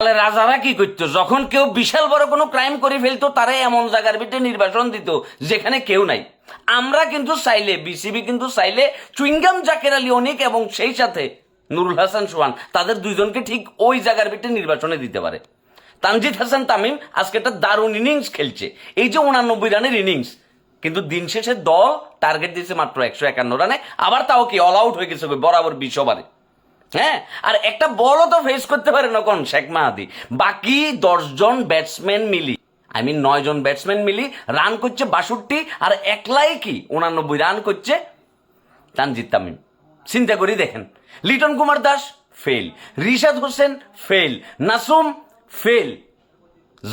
তাহলে রাজারা কি করতো? যখন কেউ বিশাল বড় কোনো ক্রাইম করে ফেলতো, তারা এমন জায়গার ভিতরে নির্বাচন দিত, যেখানে কেউ নাই। আমরা কিন্তু চাইলে বিসিবি কিন্তু চাইলে চুইংগাম, জাকের আলী, অনিক এবং সেই সাথে নুরুল হাসান, সোহান, তাদের দুইজনকে ঠিক ওই জায়গার ভিতরে নির্বাচনে দিতে পারে। তানজিদ হাসান তামিম আজকে একটা দারুণ ইনিংস খেলছে। এই যে উনানব্বই রানের ইনিংস কিন্তু দিন শেষে দল টার্গেট দিয়েছে মাত্র একশো একান্ন রানে, আবার তাও কি অল আউট হয়ে গেছে বরাবর বিশ ওভারে হ্যাঁ আর একটা বলও তো ফেস করতে পারে না কোন শেখ মাহাদি। বাকি দশজন ব্যাটসম্যান মিলি। আই মিন নয় জন ব্যাটসম্যান মিলি রান করছে বাষট্টি, আর একলাই কি? উনানব্বই রান করছে তানজিদ তামিম। চিন্তা করি দেখেন। Liton Kumar Das fail Rishad Hossain fail Nasum fail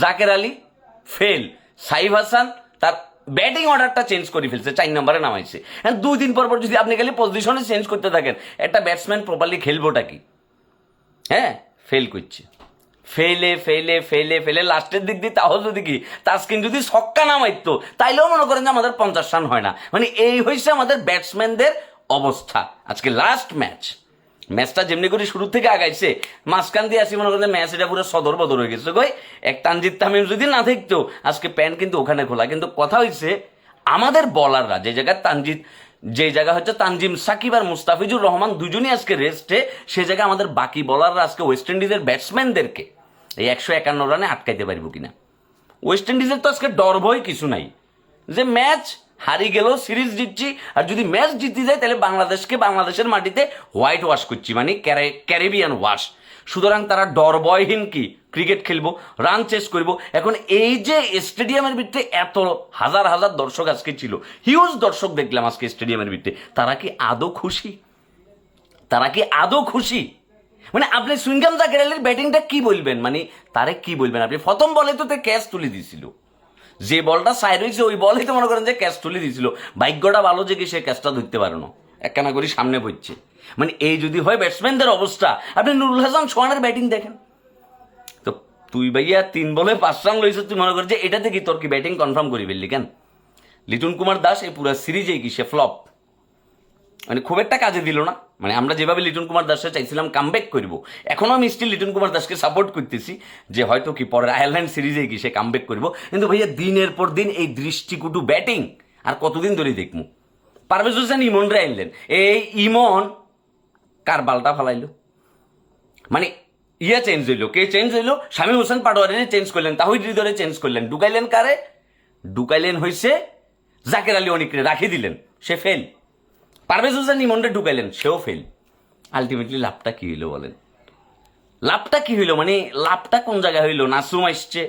Jaker Ali fail Saif Hasan, তার ব্যাটিং অর্ডারটা চেঞ্জ করে ফেলছে, চার নম্বরে নামাইছে। হ্যাঁ দুই দিন পর পর যদি আপনি খালি পজিশনে চেঞ্জ করতে থাকেন, একটা ব্যাটসম্যান প্রপারলি খেলবোটা কি? হ্যাঁ ফেল করছে। ফেলে ফেলে ফেলে ফেলে লাস্টের দিক দিয়ে তাও যদি কি তাস্কিন যদি ছক্কা নামাইতো তাইলেও মনে করেন যে আমাদের পঞ্চাশ রান হয় না। মানে এই হয়েছে আমাদের ব্যাটসম্যানদের অবস্থা। আজকে লাস্ট ম্যাচ ম্যাচটা যেমনি করে শুরু থেকে আগাইছে, মাঝখান দিয়ে আসি মনে করেন ম্যাচ এটা পুরো সদর বদর হয়ে গেছে। কই, এক তানজিদ তামিম যদি না থাকতো আজকে প্যান্ট কিন্তু ওখানে খোলা। কিন্তু কথা হয়েছে আমাদের বলাররা যে জায়গায় তানজিদ, যে জায়গা হচ্ছে তানজিম, সাকিব আর মুস্তাফিজুর রহমান দুজনই আজকে রেস্টে সে জায়গায় আমাদের বাকি বলাররা আজকে ওয়েস্ট ইন্ডিজের ব্যাটসম্যানদেরকে এই একশো একান্ন রানে আটকাইতে পারব কিনা। ওয়েস্ট ইন্ডিজের তো আজকে ডর ভয় কিছু নাই। যে ম্যাচ হারি গেল, সিরিজ জিতছি। আর যদি ম্যাচ জিতে যায়, তাহলে বাংলাদেশকে বাংলাদেশের মাটিতে হোয়াইট ওয়াশ করছি মানে ক্যারে- ক্যারিবিয়ান ওয়াশ সুতরাং তারা ডর ভয়হীন কি? ক্রিকেট খেলব রান চেস করব। এখন এই যে স্টেডিয়ামের ভিত্তে এত হাজার হাজার দর্শক আজকে ছিল হিউজ দর্শক দেখলাম আজকে স্টেডিয়ামের ভিতরে, তারা কি আদৌ খুশি? তারা কি আদৌ খুশি? মানে আপনি সুইংগাম জাকেরালির ব্যাটিংটা কি বলবেন? মানে তারে কি বলবেন আপনি? প্রথম বলে তো তে ক্যাচ তুলে দিছিল। যে বলটা সাইড হয়েছে, ওই বলেই তো মনে করেন যে ক্যাচ তুলে দিয়েছিল। ভাগ্যটা ভালো যে কি সে ক্যাচটা ধরতে পারে না। একখানা করে সামনে পড়ছে। মানে এই যদি হয় ব্যাটসম্যানদের অবস্থা। আপনি নুরুল হাসান সোহানের ব্যাটিং দেখেন। তো তুই ভাইয়া তিন বলে পাঁচ রান লইছ, তুই মনে কর যে এটা থেকে তোর কি ব্যাটিং কনফার্ম করি ফেললি কেন? লিটন কুমার দাস, এই পুরা সিরিজে কি সে ফ্লপ মানে খুব একটা কাজে দিল না। মানে আমরা যেভাবে লিটন কুমার দাসকে চাইছিলাম কামব্যাক করব এখনও আমি স্টিল লিটন কুমার দাসকে সাপোর্ট করতেছি যে হয়তো কি পরের আয়ারল্যান্ড সিরিজে কি সে কামব্যাক করব। কিন্তু ভাইয়া, দিনের পর দিন এই দৃষ্টিকুটু ব্যাটিং আর কতদিন ধরে দেখব? পারভেজ হোসেন, ইমন রে আনলেন এই ইমন কার বালটা ফালাইলো? মানে ইয়া চেঞ্জ হইল, কে চেঞ্জ হইল? স্বামী হোসেন পাটোয়ারি চেঞ্জ করলেন, তাহিদ হৃদয়ে চেঞ্জ করলেন। ঢুকাইলেন কারে? ঢুকাইলেন হইছে জাকের আলী অনিকরে, রাখি দিলেন। সে ফেল পারভেজ হোসেন ইমনরে ঢুকাইলেন, সেও ফেল আলটিমেটলি লাভটা কি হইল বলেন? লাভটা কি হইল? মানে লাভটা কোন জায়গায় হইল? নাসুম আসছে।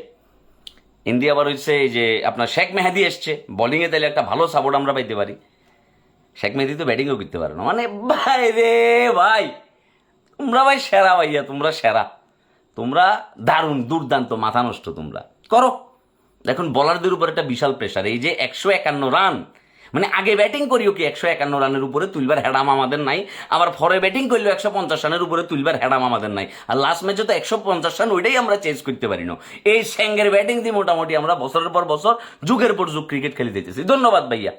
ইন্ডিয়া আবার হচ্ছে এই যে আপনার শেখ মেহাদি এসছে বোলিংয়ে তাহলে একটা ভালো সাপোর্ট আমরা পাইতে পারি। শেখ মেহেদি তো ব্যাটিংও করতে পারে না। মানে ভাই রে ভাই, তোমরা ভাই সেরা ভাইয়া, তোমরা সেরা। তোমরা দারুণ, দুর্দান্ত, মাথা নষ্ট তোমরা। করো। এখন বলারদের উপর একটা বিশাল প্রেশার এই যে একশো একান্ন রান মানে আগে ব্যাটিং করিও কি? একশো একান্ন রানের উপরে তুলবার হেডাম আমাদের নাই। আবার পরে ব্যাটিং করলেও একশো পঞ্চাশ রানের উপরে তুলবার হেডাম আমাদের নাই। আর লাস্ট ম্যাচে তো একশো পঞ্চাশ রান, ওইটাই আমরা চেঞ্জ করতে পারি না। এই স্যাঙ্গের ব্যাটিং দিয়ে মোটামুটি আমরা বছরের পর বছর, যুগের পর যুগ ক্রিকেট খেলে দিতেছি ধন্যবাদ ভাইয়া।